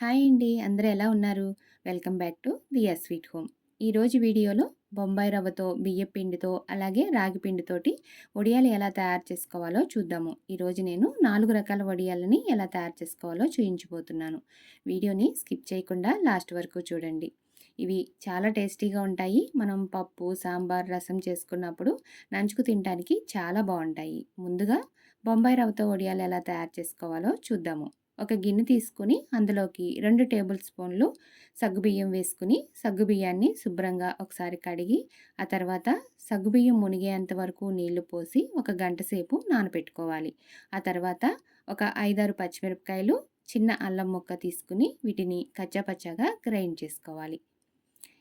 Hi అండి. అందరూ ఎలా ఉన్నారు? Welcome back to Diya sweet home. ఈరోజు వీడియోలో బొంబాయి రవ్వతో బియ్యం పిండితో అలాగే రాగి పిండితోటి వడియాలు ఎలా తయారు చేసుకోవాలో చూద్దాము. ఈరోజు నేను నాలుగు రకాల వడియాలని ఎలా తయారు చేసుకోవాలో చూయించబోతున్నాను. వీడియోని స్కిప్ చేయకుండా లాస్ట్ వరకు చూడండి. ఇవి చాలా టేస్టీగా ఉంటాయి. మనం పప్పు సాంబార్ రసం చేసుకున్నప్పుడు నంచుకు తినడానికి చాలా బాగుంటాయి. ముందుగా బొంబాయి రవ్వతో వడియాలు ఎలా తయారు చేసుకోవాలో చూద్దాము. ఒక గిన్నె తీసుకుని అందులోకి రెండు టేబుల్ స్పూన్లు సగ్గుబియ్యం వేసుకుని సగ్గుబియ్యాన్ని శుభ్రంగా ఒకసారి కడిగి ఆ తర్వాత సగ్గుబియ్యం మునిగేంత వరకు నీళ్ళు పోసి ఒక గంట సేపు నానబెట్టుకోవాలి ఆ తర్వాత ఒక ఐదారు పచ్చిమిరపకాయలు చిన్న అల్లం ముక్క తీసుకుని వీటిని కచ్చాపచ్చాగా గ్రైండ్ చేసుకోవాలి.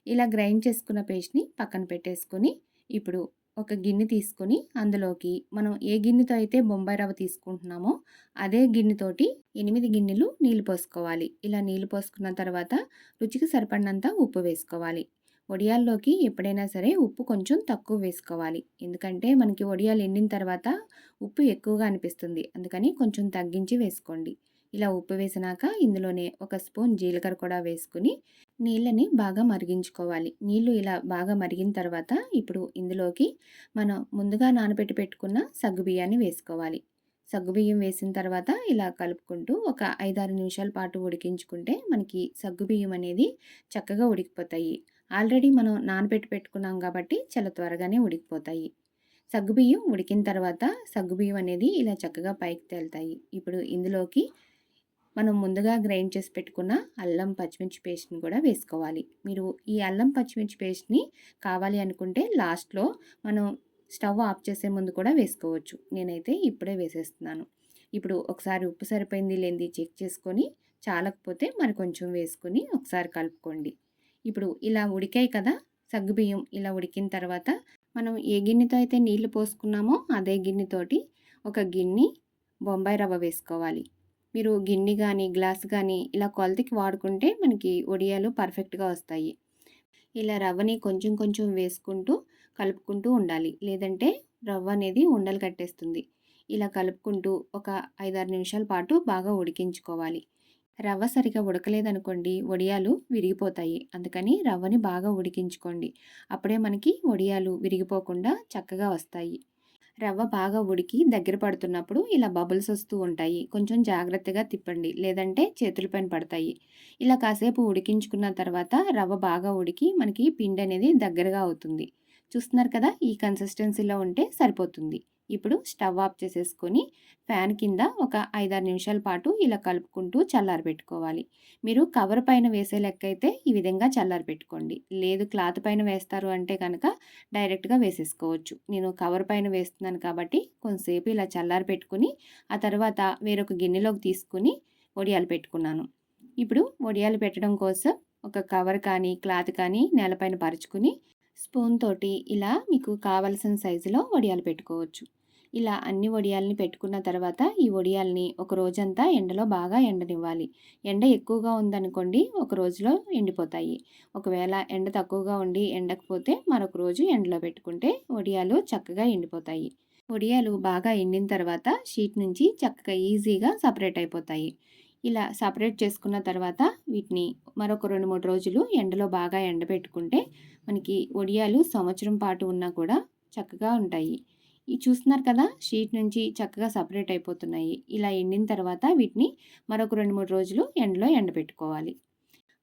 ఇలా గ్రైండ్ చేసుకున్న పేస్ట్ని పక్కన పెట్టేసుకుని ఇప్పుడు ఒక గిన్నె తీసుకొని అందులోకి మనం ఏ గిన్నెతో అయితే బొంబాయి రవ్వ తీసుకుంటున్నామో అదే గిన్నెతోటి ఎనిమిది గిన్నెలు నీళ్ళు పోసుకోవాలి. ఇలా నీళ్ళు పోసుకున్న తర్వాత రుచికి సరిపడినంత ఉప్పు వేసుకోవాలి. వడియాల్లోకి ఎప్పుడైనా సరే ఉప్పు కొంచెం తక్కువ వేసుకోవాలి. ఎందుకంటే మనకి వడియాలు ఎండిన తర్వాత ఉప్పు ఎక్కువగా అనిపిస్తుంది. అందుకని కొంచెం తగ్గించి వేసుకోండి. ఇలా ఉప్పు వేసినాక ఇందులోనే ఒక స్పూన్ జీలకర్ర కూడా వేసుకుని నీళ్ళని బాగా మరిగించుకోవాలి. నీళ్ళు ఇలా బాగా మరిగిన తర్వాత ఇప్పుడు ఇందులోకి మనం ముందుగా నానబెట్టి పెట్టుకున్న సగ్గుబియ్యాన్ని వేసుకోవాలి. సగ్గుబియ్యం వేసిన తర్వాత ఇలా కలుపుకుంటూ ఒక ఐదారు నిమిషాల పాటు ఉడికించుకుంటే మనకి సగ్గుబియ్యం అనేది చక్కగా ఉడికిపోతాయి. ఆల్రెడీ మనం నానబెట్టి పెట్టుకున్నాం కాబట్టి చాలా త్వరగానే ఉడికిపోతాయి. సగ్గుబియ్యం ఉడికిన తర్వాత సగ్గుబియ్యం అనేది ఇలా చక్కగా పైకి తేలుతాయి. ఇప్పుడు ఇందులోకి మనం ముందుగా గ్రైండ్ చేసి పెట్టుకున్న అల్లం పచ్చిమిర్చి పేస్ట్ని కూడా వేసుకోవాలి. మీరు ఈ అల్లం పచ్చిమిర్చి పేస్ట్ని కావాలి అనుకుంటే లాస్ట్లో మనం స్టవ్ ఆఫ్ చేసే ముందు కూడా వేసుకోవచ్చు. నేనైతే ఇప్పుడే వేసేస్తున్నాను. ఇప్పుడు ఒకసారి ఉప్పు సరిపోయింది లేనిది చెక్ చేసుకొని చాలకపోతే మరి కొంచెం వేసుకొని ఒకసారి కలుపుకోండి. ఇప్పుడు ఇలా ఉడికాయి కదా సగ్గుబియ్యం ఇలా ఉడికిన తర్వాత మనం ఏ గిన్నెతో అయితే నీళ్ళు పోసుకున్నామో అదే గిన్నెతోటి ఒక గిన్నె బొంబాయి రవ్వ వేసుకోవాలి. మీరు గిన్నె కానీ గ్లాస్ కానీ ఇలా కొలతకి వాడుకుంటే మనకి వడియాలు పర్ఫెక్ట్గా వస్తాయి. ఇలా రవ్వని కొంచెం కొంచెం వేసుకుంటూ కలుపుకుంటూ ఉండాలి. లేదంటే రవ్వ అనేది ఉండలు కట్టేస్తుంది. ఇలా కలుపుకుంటూ ఒక ఐదారు నిమిషాల పాటు బాగా ఉడికించుకోవాలి. రవ్వ సరిగా ఉడకలేదనుకోండి వడియాలు విరిగిపోతాయి. అందుకని రవ్వని బాగా ఉడికించుకోండి. అప్పుడే మనకి వడియాలు విరిగిపోకుండా చక్కగా వస్తాయి. రవ్వ బాగా ఉడికి దగ్గర పడుతున్నప్పుడు ఇలా బబుల్స్ వస్తూ ఉంటాయి. కొంచెం జాగ్రత్తగా తిప్పండి. లేదంటే చేతుల పైన పడతాయి. ఇలా కాసేపు ఉడికించుకున్న తర్వాత రవ్వ బాగా ఉడికి మనకి పిండి అనేది దగ్గరగా అవుతుంది. చూస్తున్నారు కదా? ఈ కన్సిస్టెన్సీలో ఉంటే సరిపోతుంది. ఇప్పుడు స్టవ్ ఆఫ్ చేసేసుకొని ఫ్యాన్ కింద ఒక ఐదారు నిమిషాల పాటు ఇలా కలుపుకుంటూ చల్లారి పెట్టుకోవాలి మీరు కవర్ పైన వేసే లెక్క అయితే ఈ విధంగా చల్లారి పెట్టుకోండి లేదు క్లాత్ పైన వేస్తారు అంటే కనుక డైరెక్ట్గా వేసేసుకోవచ్చు. నేను కవర్ పైన వేస్తున్నాను కాబట్టి కొంతసేపు ఇలా చల్లారి పెట్టుకుని ఆ తర్వాత వేరొక గిన్నెలోకి తీసుకుని వడియాలు పెట్టుకున్నాను. ఇప్పుడు వడియాలు పెట్టడం కోసం ఒక కవర్ కానీ క్లాత్ కానీ నేలపైన పరుచుకుని స్పూన్ తోటి ఇలా మీకు కావలసిన సైజులో వడియాలు పెట్టుకోవచ్చు. ఇలా అన్ని వడియాలని పెట్టుకున్న తర్వాత ఈ వడియాల్ని ఒక రోజంతా ఎండలో బాగా ఎండనివ్వాలి. ఎండ ఎక్కువగా ఉందనుకోండి ఒక రోజులో ఎండిపోతాయి. ఒకవేళ ఎండ తక్కువగా ఉండి ఎండకపోతే మరొక రోజు ఎండలో పెట్టుకుంటే వడియాలు చక్కగా ఎండిపోతాయి. వడియాలు బాగా ఎండిన తర్వాత షీట్ నుంచి చక్కగా ఈజీగా సపరేట్ అయిపోతాయి. ఇలా సపరేట్ చేసుకున్న తర్వాత వీటిని మరొక రెండు మూడు రోజులు ఎండలో బాగా ఎండబెట్టుకుంటే మనకి వడియాలు సంవత్సరం పాటు ఉన్నా కూడా చక్కగా ఉంటాయి. ఈ చూస్తున్నారు కదా షీట్ నుంచి చక్కగా సపరేట్ అయిపోతున్నాయి. ఇలా ఎండిన తర్వాత వీటిని మరొక రెండు మూడు రోజులు ఎండలో ఎండబెట్టుకోవాలి.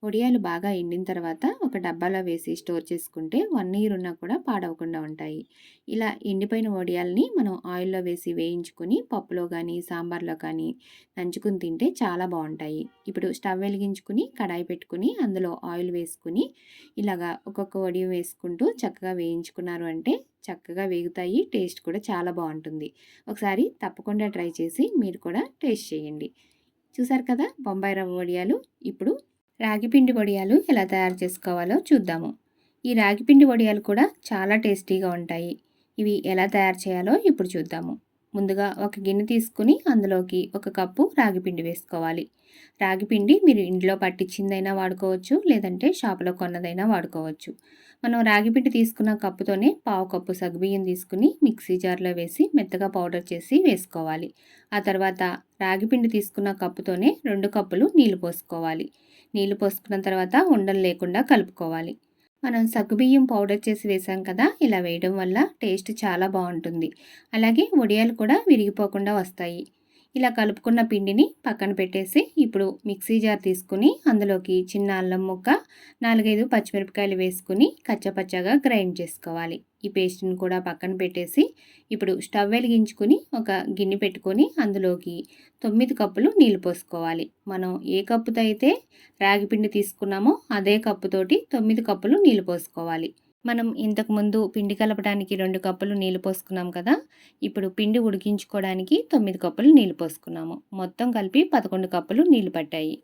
వడియాలు బాగా ఎండిన తర్వాత ఒక డబ్బాలో వేసి స్టోర్ చేసుకుంటే వన్ ఇయర్ ఉన్నా కూడా పాడవకుండా ఉంటాయి. ఇలా ఎండిపోయిన వడియాల్ని మనం ఆయిల్లో వేసి వేయించుకొని పప్పులో కానీ సాంబార్లో కానీ నంచుకుని తింటే చాలా బాగుంటాయి. ఇప్పుడు స్టవ్ వెలిగించుకుని కడాయి పెట్టుకుని అందులో ఆయిల్ వేసుకుని ఇలాగా ఒక్కొక్క వడియం వేసుకుంటూ చక్కగా వేయించుకున్నారు అంటే చక్కగా వేగుతాయి టేస్ట్ కూడా చాలా బాగుంటుంది. ఒకసారి తప్పకుండా ట్రై చేసి మీరు కూడా టేస్ట్ చేయండి. చూసారు కదా? బొంబాయి రవ్వ వడియాలు ఇప్పుడు రాగిపిండి వడియాలు ఎలా తయారు చేసుకోవాలో చూద్దాము. ఈ రాగిపిండి వడియాలు కూడా చాలా టేస్టీగా ఉంటాయి. ఇవి ఎలా తయారు చేయాలో ఇప్పుడు చూద్దాము. ముందుగా ఒక గిన్నె తీసుకుని అందులోకి ఒక కప్పు రాగిపిండి వేసుకోవాలి. రాగిపిండి మీరు ఇంట్లో పట్టించిందైనా వాడుకోవచ్చు లేదంటే షాపులో కొన్నదైనా వాడుకోవచ్చు. మనం రాగిపిండి తీసుకున్న కప్పుతోనే పావు కప్పు సగ్గుబియ్యం తీసుకుని మిక్సీ జార్లో వేసి మెత్తగా పౌడర్ చేసి వేసుకోవాలి. ఆ తర్వాత రాగిపిండి తీసుకున్న కప్పుతోనే రెండు కప్పులు నీళ్ళు పోసుకోవాలి. నీళ్ళు పోసుకున్న తర్వాత ఉండలు లేకుండా కలుపుకోవాలి. మనం సగ్గుబియ్యం పౌడర్ చేసి వేసాం కదా ఇలా వేయడం వల్ల టేస్ట్ చాలా బాగుంటుంది. అలాగే వడియాలు కూడా విరిగిపోకుండా వస్తాయి. ఇలా కలుపుకున్న పిండిని పక్కన పెట్టేసి ఇప్పుడు మిక్సీ జార్ తీసుకుని అందులోకి చిన్న అల్లం ముక్క నాలుగైదు పచ్చిమిరపకాయలు వేసుకుని కచ్చపచ్చగా గ్రైండ్ చేసుకోవాలి. ఈ పేస్ట్ని కూడా పక్కన పెట్టేసి ఇప్పుడు స్టవ్ వెలిగించుకుని ఒక గిన్నె పెట్టుకొని అందులోకి తొమ్మిది కప్పులు నీళ్ళు పోసుకోవాలి. మనం ఏ కప్పుతో అయితే రాగి పిండి తీసుకున్నామో అదే కప్పుతోటి తొమ్మిది కప్పులు నీళ్ళు పోసుకోవాలి. మనం ఇంతకుముందు పిండి కలపడానికి రెండు కప్పులు నీళ్ళు పోసుకున్నాం కదా ఇప్పుడు పిండి ఉడికించుకోవడానికి తొమ్మిది కప్పులు నీళ్ళు పోసుకున్నాము. మొత్తం కలిపి పదకొండు కప్పులు నీళ్ళు పట్టాయి.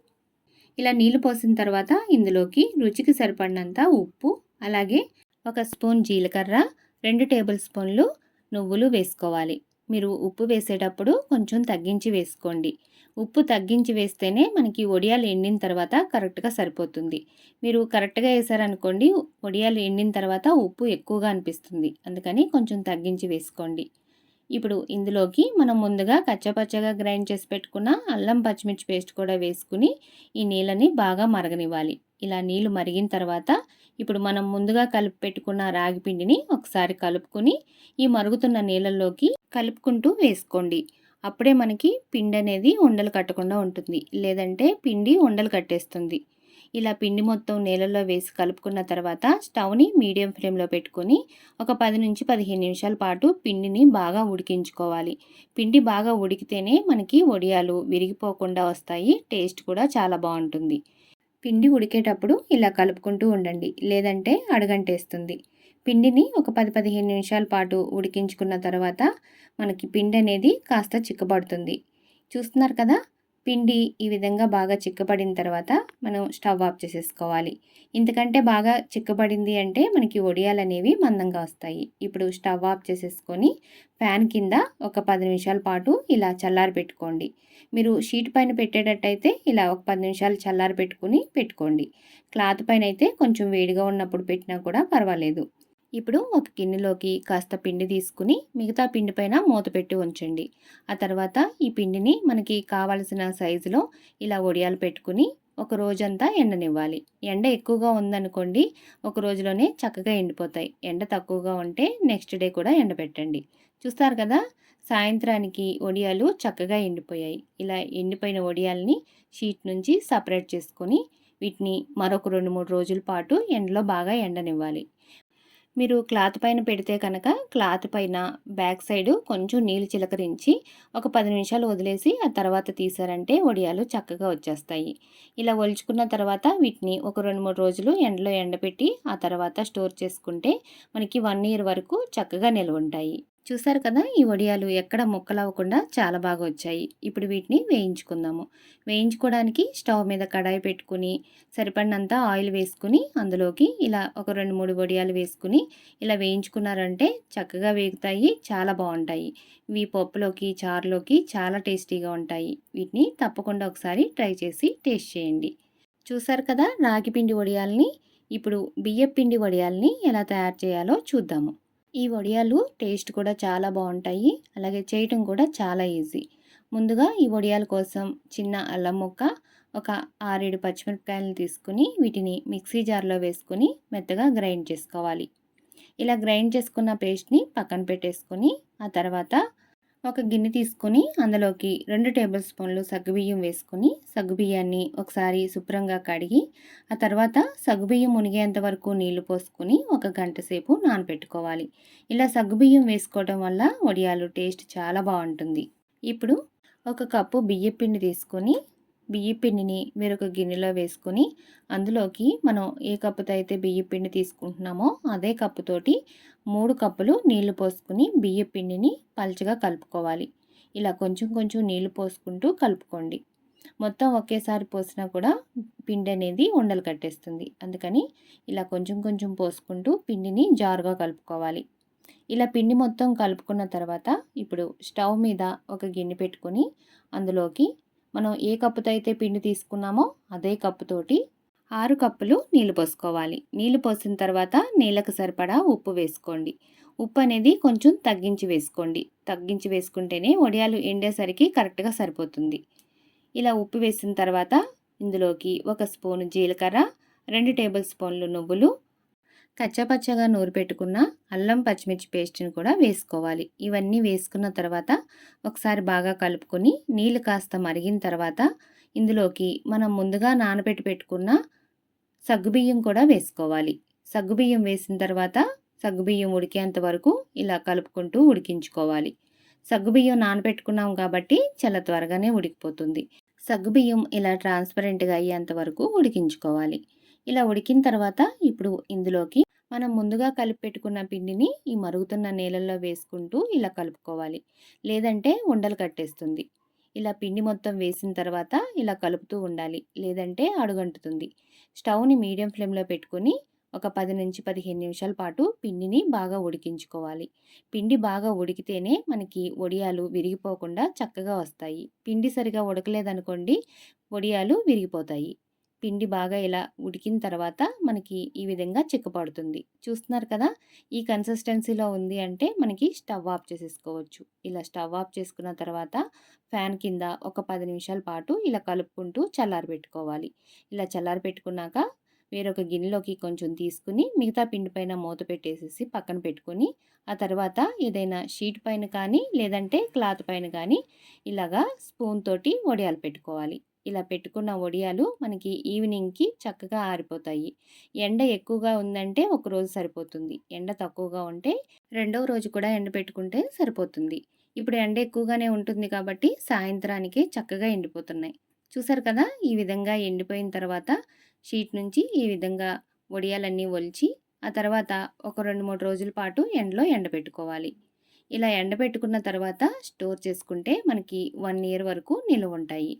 ఇలా నీళ్ళు పోసిన తర్వాత ఇందులోకి రుచికి సరిపడినంత ఉప్పు అలాగే ఒక స్పూన్ జీలకర్ర రెండు టేబుల్ స్పూన్లు నువ్వులు వేసుకోవాలి. మీరు ఉప్పు వేసేటప్పుడు కొంచెం తగ్గించి వేసుకోండి. ఉప్పు తగ్గించి వేస్తేనే మనకి వడియాలు ఎండిన తర్వాత కరెక్ట్గా సరిపోతుంది. మీరు కరెక్ట్గా వేసారనుకోండి వడియాలు ఎండిన తర్వాత ఉప్పు ఎక్కువగా అనిపిస్తుంది. అందుకని కొంచెం తగ్గించి వేసుకోండి. ఇప్పుడు ఇందులోకి మనం ముందుగా కచ్చపచ్చగా గ్రైండ్ చేసి పెట్టుకున్న అల్లం పచ్చిమిర్చి పేస్ట్ కూడా వేసుకుని ఈ నీళ్ళని బాగా మరగనివ్వాలి. ఇలా నీళ్ళు మరిగిన తర్వాత ఇప్పుడు మనం ముందుగా కలిపి పెట్టుకున్న రాగి పిండిని ఒకసారి కలుపుకొని ఈ మరుగుతున్న నీళ్ళల్లోకి కలుపుకుంటూ వేసుకోండి. అప్పుడే మనకి పిండి అనేది ఉండలు కట్టకుండా ఉంటుంది. లేదంటే పిండి ఉండలు కట్టేస్తుంది. ఇలా పిండి మొత్తం నీళ్ళల్లో వేసి కలుపుకున్న తర్వాత స్టవ్ని మీడియం ఫ్లేమ్లో పెట్టుకొని ఒక పది నుంచి పదిహేను నిమిషాల పాటు పిండిని బాగా ఉడికించుకోవాలి. పిండి బాగా ఉడికితేనే మనకి వడియాలు విరిగిపోకుండా వస్తాయి. టేస్ట్ కూడా చాలా బాగుంటుంది. పిండి ఉడికేటప్పుడు ఇలా కలుపుకుంటూ ఉండండి. లేదంటే అడగంటేస్తుంది. పిండిని ఒక పది పదిహేను నిమిషాల పాటు ఉడికించుకున్న తర్వాత మనకి పిండి అనేది కాస్త చిక్కబడుతుంది. చూస్తున్నారు కదా? పిండి ఈ విధంగా బాగా చిక్కబడిన తర్వాత మనం స్టవ్ ఆఫ్ చేసేసుకోవాలి. ఇంతకంటే బాగా చిక్కబడింది అంటే మనకి ఒడియాలు అనేవి మందంగా వస్తాయి. ఇప్పుడు స్టవ్ ఆఫ్ చేసేసుకొని ఫ్యాన్ కింద ఒక పది నిమిషాల పాటు ఇలా చల్లారి పెట్టుకోండి. మీరు షీట్ పైన పెట్టేటట్టయితే ఇలా ఒక పది నిమిషాలు చల్లారి పెట్టుకుని పెట్టుకోండి. క్లాత్ పైన అయితే కొంచెం వేడిగా ఉన్నప్పుడు పెట్టినా కూడా పర్వాలేదు. ఇప్పుడు ఒక గిన్నెలోకి కాస్త పిండి తీసుకుని మిగతా పిండి పైన మూత పెట్టి ఉంచండి. ఆ తర్వాత ఈ పిండిని మనకి కావలసిన సైజులో ఇలా ఒడియాలు పెట్టుకుని ఒక రోజంతా ఎండనివ్వాలి. ఎండ ఎక్కువగా ఉందనుకోండి ఒక రోజులోనే చక్కగా ఎండిపోతాయి. ఎండ తక్కువగా ఉంటే నెక్స్ట్ డే కూడా ఎండబెట్టండి చూస్తారు కదా సాయంత్రానికి వడియాలు చక్కగా ఎండిపోయాయి. ఇలా ఎండిపోయిన వడియాల్ని షీట్ నుంచి సపరేట్ చేసుకొని వీటిని మరొక రెండు మూడు రోజుల పాటు ఎండలో బాగా ఎండనివ్వాలి. మీరు క్లాత్ పైన పెడితే కనుక క్లాత్ పైన బ్యాక్ సైడ్ కొంచెం నీళ్ళు చిలకరించి ఒక పది నిమిషాలు వదిలేసి ఆ తర్వాత తీసారంటే వడియాలు చక్కగా వచ్చేస్తాయి. ఇలా ఒలుచుకున్న తర్వాత వీటిని ఒక రెండు మూడు రోజులు ఎండలో ఎండబెట్టి ఆ తర్వాత స్టోర్ చేసుకుంటే మనకి వన్ ఇయర్ వరకు చక్కగా నిల్వ ఉంటాయి. చూసారు కదా! ఈ వడియాలు ఎక్కడ ముక్కలవ్వకుండా చాలా బాగా వచ్చాయి. ఇప్పుడు వీటిని వేయించుకుందాము. వేయించుకోవడానికి స్టవ్ మీద కడాయి పెట్టుకుని సరిపడినంత ఆయిల్ వేసుకుని అందులోకి ఇలా ఒక రెండు మూడు వడియాలు వేసుకుని ఇలా వేయించుకున్నారంటే చక్కగా వేగుతాయి చాలా బాగుంటాయి. ఇవి పప్పులోకి చారులోకి చాలా టేస్టీగా ఉంటాయి. వీటిని తప్పకుండా ఒకసారి ట్రై చేసి టేస్ట్ చేయండి. చూసారు కదా! రాగి పిండి వడియాల్ని ఇప్పుడు బియ్యపిండి వడియాల్ని ఎలా తయారు చేయాలో చూద్దాము. ఈ వడియాలు టేస్ట్ కూడా చాలా బాగుంటాయి. అలాగే చేయటం కూడా చాలా ఈజీ. ముందుగా ఈ వడియాల కోసం చిన్న అల్లం ముక్క ఒక ఆరేడు పచ్చిమిరపకాయలను తీసుకుని వీటిని మిక్సీ జార్లో వేసుకుని మెత్తగా గ్రైండ్ చేసుకోవాలి. ఇలా గ్రైండ్ చేసుకున్న పేస్ట్ని పక్కన పెట్టేసుకొని ఆ తర్వాత ఒక గిన్నె తీసుకొని అందులోకి రెండు టేబుల్ స్పూన్లు సగ్గుబియ్యం వేసుకొని సగ్గుబియ్యాన్ని ఒకసారి శుభ్రంగా కడిగి ఆ తర్వాత సగ్గుబియ్యం మునిగేంత వరకు నీళ్ళు పోసుకొని ఒక గంట సేపు నానబెట్టుకోవాలి ఇలా సగ్గుబియ్యం వేసుకోవడం వల్ల వడియాలు టేస్ట్ చాలా బాగుంటుంది. ఇప్పుడు ఒక కప్పు బియ్య పిండి తీసుకొని బియ్య పిండిని వేరొక గిన్నెలో వేసుకొని అందులోకి మనం ఏ కప్పుతో అయితే బియ్య పిండి తీసుకుంటున్నామో అదే కప్పుతోటి మూడు కప్పులు నీళ్ళు పోసుకుని బియ్య పిండిని పల్చగా కలుపుకోవాలి. ఇలా కొంచెం కొంచెం నీళ్ళు పోసుకుంటూ కలుపుకోండి. మొత్తం ఒకేసారి పోసినా కూడా పిండి అనేది ఉండలు కట్టేస్తుంది. అందుకని ఇలా కొంచెం కొంచెం పోసుకుంటూ పిండిని జారుగా కలుపుకోవాలి. ఇలా పిండి మొత్తం కలుపుకున్న తర్వాత ఇప్పుడు స్టవ్ మీద ఒక గిన్నె పెట్టుకొని అందులోకి మనం ఏ కప్పుతో అయితే పిండి తీసుకున్నామో అదే కప్పుతోటి ఆరు కప్పులు నీళ్ళు పోసుకోవాలి. నీళ్ళు పోసిన తర్వాత నీళ్ళకు సరిపడా ఉప్పు వేసుకోండి. ఉప్పు అనేది కొంచెం తగ్గించి వేసుకోండి. తగ్గించి వేసుకుంటేనే వడియాలు ఎండేసరికి కరెక్ట్గా సరిపోతుంది. ఇలా ఉప్పు వేసిన తర్వాత ఇందులోకి ఒక స్పూను జీలకర్ర రెండు టేబుల్ స్పూన్లు నువ్వులు కచ్చపచ్చగా నూరు పెట్టుకున్న అల్లం పచ్చిమిర్చి పేస్ట్ని కూడా వేసుకోవాలి. ఇవన్నీ వేసుకున్న తర్వాత ఒకసారి బాగా కలుపుకొని నీళ్ళు కాస్త మరిగిన తర్వాత ఇందులోకి మనం ముందుగా నానబెట్టి పెట్టుకున్న సగ్గుబియ్యం కూడా వేసుకోవాలి. సగ్గుబియ్యం వేసిన తర్వాత సగ్గుబియ్యం ఉడికేంత వరకు ఇలా కలుపుకుంటూ ఉడికించుకోవాలి. సగ్గుబియ్యం నానబెట్టుకున్నాం కాబట్టి చాలా త్వరగానే ఉడికిపోతుంది. సగ్గుబియ్యం ఇలా ట్రాన్స్పరెంట్గా అయ్యేంత వరకు ఉడికించుకోవాలి. ఇలా ఉడికిన తర్వాత ఇప్పుడు ఇందులోకి మనం ముందుగా కలిపి పెట్టుకున్న పిండిని ఈ మరుగుతున్న నేలల్లో వేసుకుంటూ ఇలా కలుపుకోవాలి. లేదంటే ఉండలు కట్టేస్తుంది. ఇలా పిండి మొత్తం వేసిన తర్వాత ఇలా కలుపుతూ ఉండాలి. లేదంటే అడుగంటుతుంది. స్టవ్ని మీడియం ఫ్లేమ్లో పెట్టుకొని ఒక పది నుంచి పదిహేను నిమిషాల పాటు పిండిని బాగా ఉడికించుకోవాలి. పిండి బాగా ఉడికితేనే మనకి వడియాలు విరిగిపోకుండా చక్కగా వస్తాయి. పిండి సరిగా ఉడకలేదనుకోండి వడియాలు విరిగిపోతాయి. పిండి బాగా ఇలా ఉడికిన తర్వాత మనకి ఈ విధంగా చిక్కపడుతుంది. చూస్తున్నారు కదా ఈ కన్సిస్టెన్సీలో ఉంది అంటే మనకి స్టవ్ ఆఫ్ చేసేసుకోవచ్చు. ఇలా స్టవ్ ఆఫ్ చేసుకున్న తర్వాత ఫ్యాన్ కింద ఒక పది నిమిషాల పాటు ఇలా కలుపుకుంటూ చల్లారి పెట్టుకోవాలి ఇలా చల్లారి పెట్టుకున్నాక వేరొక గిన్నెలోకి కొంచెం తీసుకుని మిగతా పిండి పైన మూత పెట్టేసేసి పక్కన పెట్టుకొని ఆ తర్వాత ఏదైనా షీట్ పైన కానీ లేదంటే క్లాత్ పైన కానీ ఇలాగా స్పూన్ తోటి వడియాలు పెట్టుకోవాలి. ఇలా పెట్టుకున్న వడియాలు మనకి ఈవినింగ్కి చక్కగా ఆరిపోతాయి. ఎండ ఎక్కువగా ఉందంటే ఒక రోజు సరిపోతుంది. ఎండ తక్కువగా ఉంటే రెండవ రోజు కూడా ఎండ పెట్టుకుంటే సరిపోతుంది. ఇప్పుడు ఎండ ఎక్కువగానే ఉంటుంది కాబట్టి సాయంత్రానికి చక్కగా ఎండిపోతున్నాయి. చూసారు కదా? ఈ విధంగా ఎండిపోయిన తర్వాత షీట్ నుంచి ఈ విధంగా వడియాలన్నీ ఒలిచి ఆ తర్వాత ఒక రెండు మూడు రోజుల పాటు ఎండలో ఎండబెట్టుకోవాలి ఇలా ఎండబెట్టుకున్న తర్వాత స్టోర్ చేసుకుంటే మనకి వన్ ఇయర్ వరకు నిలువ ఉంటాయి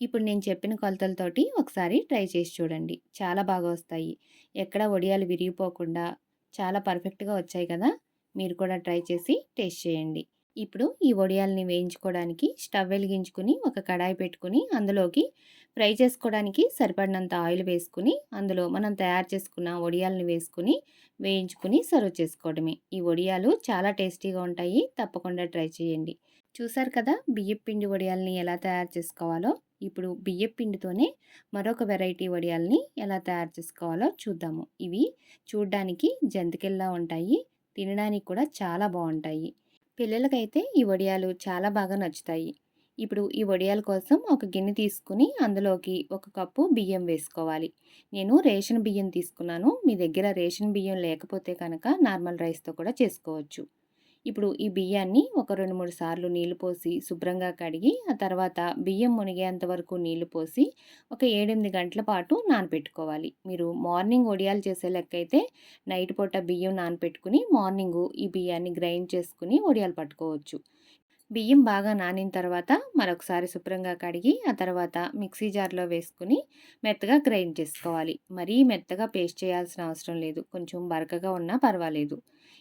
ఇప్పుడు నేను చెప్పిన కొలతలతోటి ఒకసారి ట్రై చేసి చూడండి. చాలా బాగా వస్తాయి. ఎక్కడ వడియాలు విరిగిపోకుండా చాలా పర్ఫెక్ట్గా వచ్చాయి కదా! మీరు కూడా ట్రై చేసి టేస్ట్ చేయండి. ఇప్పుడు ఈ వడియాలని వేయించుకోవడానికి స్టవ్ వెలిగించుకుని ఒక కడాయి పెట్టుకుని అందులోకి ఫ్రై చేసుకోవడానికి సరిపడినంత ఆయిల్ వేసుకుని అందులో మనం తయారు చేసుకున్న వడియాలని వేసుకుని వేయించుకుని సర్వ్ చేసుకోవడమే. ఈ వడియాలు చాలా టేస్టీగా ఉంటాయి. తప్పకుండా ట్రై చేయండి. చూసారు కదా! బియ్యం పిండి వడియాలని ఎలా తయారు చేసుకోవాలో? ఇప్పుడు బియ్యం పిండితోనే మరొక వెరైటీ వడియాల్ని ఎలా తయారు చేసుకోవాలో చూద్దాము. ఇవి చూడ్డానికి జంతికెల్లా ఉంటాయి తినడానికి కూడా చాలా బాగుంటాయి. పిల్లలకైతే ఈ వడియాలు చాలా బాగా నచ్చుతాయి. ఇప్పుడు ఈ వడియాల కోసం ఒక గిన్నె తీసుకుని అందులోకి ఒక కప్పు బియ్యం వేసుకోవాలి. నేను రేషన్ బియ్యం తీసుకున్నాను. మీ దగ్గర రేషన్ బియ్యం లేకపోతే కనుక నార్మల్ రైస్తో కూడా చేసుకోవచ్చు. ఇప్పుడు ఈ బియ్యాన్ని ఒక రెండు మూడు సార్లు నీళ్ళు పోసి శుభ్రంగా కడిగి ఆ తర్వాత బియ్యం మునిగేంత వరకు నీళ్ళు పోసి ఒక ఏడెనిమిది గంటల పాటు నానపెట్టుకోవాలి. మీరు మార్నింగ్ ఒడియాలు చేసే లెక్క అయితే నైట్ పూట బియ్యం నానపెట్టుకుని మార్నింగ్ ఈ బియ్యాన్ని గ్రైండ్ చేసుకుని ఒడియాలు పట్టుకోవచ్చు. బియ్యం బాగా నానిన తర్వాత మరొకసారి శుభ్రంగా కడిగి ఆ తర్వాత మిక్సీ జార్లో వేసుకుని మెత్తగా గ్రైండ్ చేసుకోవాలి. మరీ మెత్తగా పేస్ట్ చేయాల్సిన అవసరం లేదు. కొంచెం బరకగా ఉన్నా పర్వాలేదు.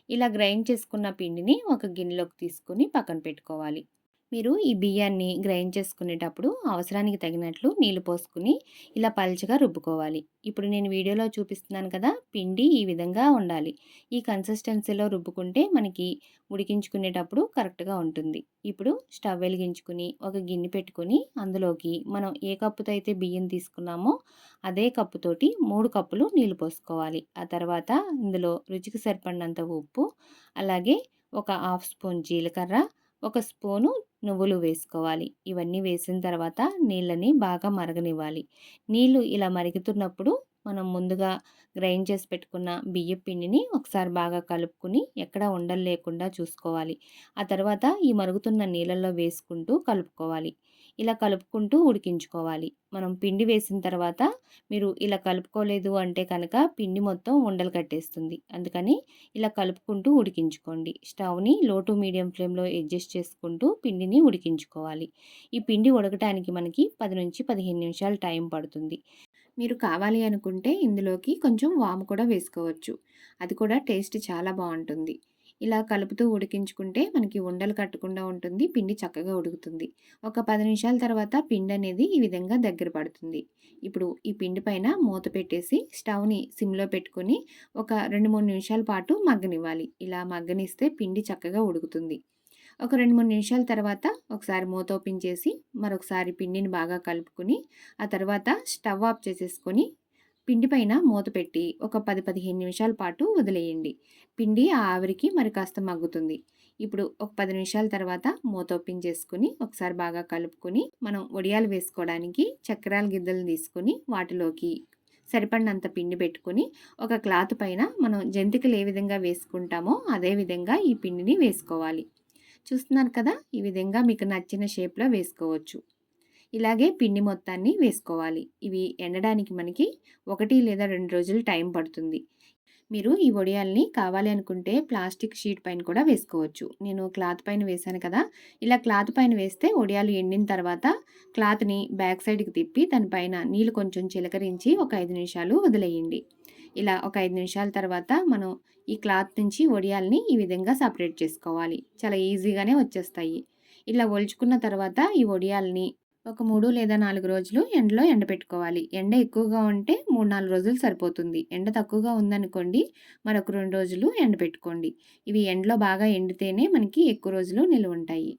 ఇలా గ్రైండ్ చేసుకున్న పిండిని ఒక గిన్నెలోకి తీసుకుని పక్కన పెట్టుకోవాలి. మీరు ఈ బియ్యాన్ని గ్రైండ్ చేసుకునేటప్పుడు అవసరానికి తగినట్లు నీళ్ళు పోసుకుని ఇలా పల్చగా రుబ్బుకోవాలి. ఇప్పుడు నేను వీడియోలో చూపిస్తున్నాను కదా పిండి ఈ విధంగా ఉండాలి. ఈ కన్సిస్టెన్సీలో రుబ్బుకుంటే మనకి ఉడికించుకునేటప్పుడు కరెక్ట్గా ఉంటుంది. ఇప్పుడు స్టవ్ వెలిగించుకుని ఒక గిన్నె పెట్టుకుని అందులోకి మనం ఏ కప్పుతో అయితే బియ్యం తీసుకున్నామో అదే కప్పుతోటి మూడు కప్పులు నీళ్ళు పోసుకోవాలి. ఆ తర్వాత ఇందులో రుచికి సరిపడినంత ఉప్పు అలాగే ఒక హాఫ్ స్పూన్ జీలకర్ర ఒక స్పూను నువ్వులు వేసుకోవాలి. ఇవన్నీ వేసిన తర్వాత నీళ్ళని బాగా మరగనివ్వాలి. నీళ్ళు ఇలా మరుగుతున్నప్పుడు మనం ముందుగా గ్రైండ్ చేసి పెట్టుకున్న బియ్య పిండిని ఒకసారి బాగా కలుపుకుని ఎక్కడ ఉండలు లేకుండా చూసుకోవాలి. ఆ తర్వాత ఈ మరుగుతున్న నీళ్ళల్లో వేసుకుంటూ కలుపుకోవాలి. ఇలా కలుపుకుంటూ ఉడికించుకోవాలి. మనం పిండి వేసిన తర్వాత మీరు ఇలా కలుపుకోలేదు అంటే కనుక పిండి మొత్తం ఉండలు కట్టేస్తుంది. అందుకని ఇలా కలుపుకుంటూ ఉడికించుకోండి. స్టవ్ని లో టు మీడియం ఫ్లేమ్లో అడ్జస్ట్ చేసుకుంటూ పిండిని ఉడికించుకోవాలి. ఈ పిండి ఉడకటానికి మనకి పది నుంచి పదిహేను నిమిషాలు టైం పడుతుంది. మీరు కావాలి అనుకుంటే ఇందులోకి కొంచెం వాము కూడా వేసుకోవచ్చు. అది కూడా టేస్ట్ చాలా బాగుంటుంది. ఇలా కలుపుతూ ఉడికించుకుంటే మనకి ఉండలు కట్టకుండా ఉంటుంది పిండి చక్కగా ఉడుకుతుంది. ఒక పది నిమిషాల తర్వాత పిండి అనేది ఈ విధంగా దగ్గర పడుతుంది. ఇప్పుడు ఈ పిండి పైన మూత పెట్టేసి స్టవ్ని సిమ్లో పెట్టుకొని ఒక రెండు మూడు నిమిషాల పాటు మగ్గనివ్వాలి. ఇలా మగ్గనిస్తే పిండి చక్కగా ఉడుకుతుంది. ఒక రెండు మూడు నిమిషాల తర్వాత ఒకసారి మూత ఓపెన్ చేసి మరొకసారి పిండిని బాగా కలుపుకొని ఆ తర్వాత స్టవ్ ఆఫ్ చేసేసుకొని పిండి పైన మూత పెట్టి ఒక పది పదిహేను నిమిషాల పాటు వదిలేయండి. పిండి ఆ ఆవిరికి మరి కాస్త మగ్గుతుంది. ఇప్పుడు ఒక పది నిమిషాల తర్వాత మూత ఓపెన్ చేసుకుని ఒకసారి బాగా కలుపుకొని మనం వడియాలు వేసుకోవడానికి చక్రాల గిద్దలు తీసుకొని వాటిలోకి సరిపడినంత పిండి పెట్టుకొని ఒక క్లాత్ పైన మనం జంతికలు ఏ విధంగా వేసుకుంటామో అదే విధంగా ఈ పిండిని వేసుకోవాలి. చూస్తున్నారు కదా ఈ విధంగా మీకు నచ్చిన షేప్లో వేసుకోవచ్చు. ఇలాగే పిండి మొత్తాన్ని వేసుకోవాలి. ఇవి ఎండడానికి మనకి ఒకటి లేదా రెండు రోజులు టైం పడుతుంది. మీరు ఈ వడియాల్ని కావాలి అనుకుంటే ప్లాస్టిక్ షీట్ పైన కూడా వేసుకోవచ్చు. నేను క్లాత్ పైన వేశాను కదా! ఇలా క్లాత్ పైన వేస్తే వడియాలు ఎండిన తర్వాత క్లాత్ని బ్యాక్ సైడ్కి తిప్పి దానిపైన నీళ్ళు కొంచెం చిలకరించి ఒక ఐదు నిమిషాలు వదిలేయండి. ఇలా ఒక ఐదు నిమిషాల తర్వాత మనం ఈ క్లాత్ నుంచి వడియాల్ని ఈ విధంగా సపరేట్ చేసుకోవాలి. చాలా ఈజీగానే వచ్చేస్తాయి. ఇలా ఒలుచుకున్న తర్వాత ఈ వడియాల్ని ఒక మూడు లేదా నాలుగు రోజులు ఎండలో ఎండబెట్టుకోవాలి. ఎండ ఎక్కువగా ఉంటే మూడు నాలుగు రోజులు సరిపోతుంది. ఎండ తక్కువగా ఉందనుకోండి మరొక రెండు రోజులు ఎండబెట్టుకోండి. ఇవి ఎండలో బాగా ఎండితేనే మనకి ఎక్కువ రోజులు నిలువ ఉంటాయి.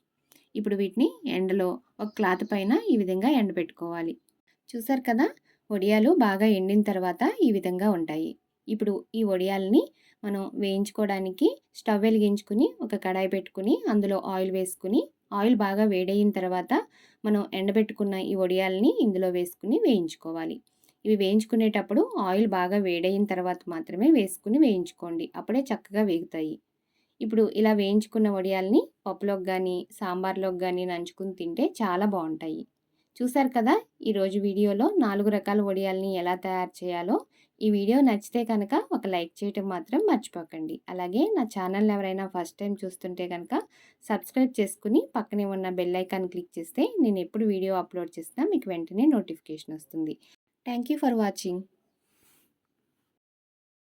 ఇప్పుడు వీటిని ఎండలో ఒక క్లాత్ పైన ఈ విధంగా ఎండబెట్టుకోవాలి. చూసారు కదా వడియాలు బాగా ఎండిన తర్వాత ఈ విధంగా ఉంటాయి. ఇప్పుడు ఈ వడియాలని మనం వేయించుకోవడానికి స్టవ్ వెలిగించుకుని ఒక కడాయి పెట్టుకుని అందులో ఆయిల్ వేసుకుని ఆయిల్ బాగా వేడయిన తర్వాత మనం ఎండబెట్టుకున్న ఈ వడియాలని ఇందులో వేసుకుని వేయించుకోవాలి. ఇవి వేయించుకునేటప్పుడు ఆయిల్ బాగా వేడైన తర్వాత మాత్రమే వేసుకుని వేయించుకోండి. అప్పుడే చక్కగా వేగుతాయి. ఇప్పుడు ఇలా వేయించుకున్న వడియాల్ని పప్పులోకి కానీ సాంబార్లోకి కానీ నంచుకుని తింటే చాలా బాగుంటాయి. చూసారు కదా? ఈరోజు వీడియోలో నాలుగు రకాల వడియాల్ని ఎలా తయారు చేయాలో ఈ వీడియో నచ్చితే కనుక ఒక లైక్ చేయటం మాత్రం మర్చిపోకండి. అలాగే నా ఛానల్ ఎవరైనా ఫస్ట్ టైం చూస్తుంటే కనుక సబ్స్క్రైబ్ చేసుకుని పక్కనే ఉన్న బెల్ ఐకాన్ క్లిక్ చేస్తే నేను ఎప్పుడు వీడియో అప్లోడ్ చేసినా మీకు వెంటనే నోటిఫికేషన్ వస్తుంది. Thank for watching.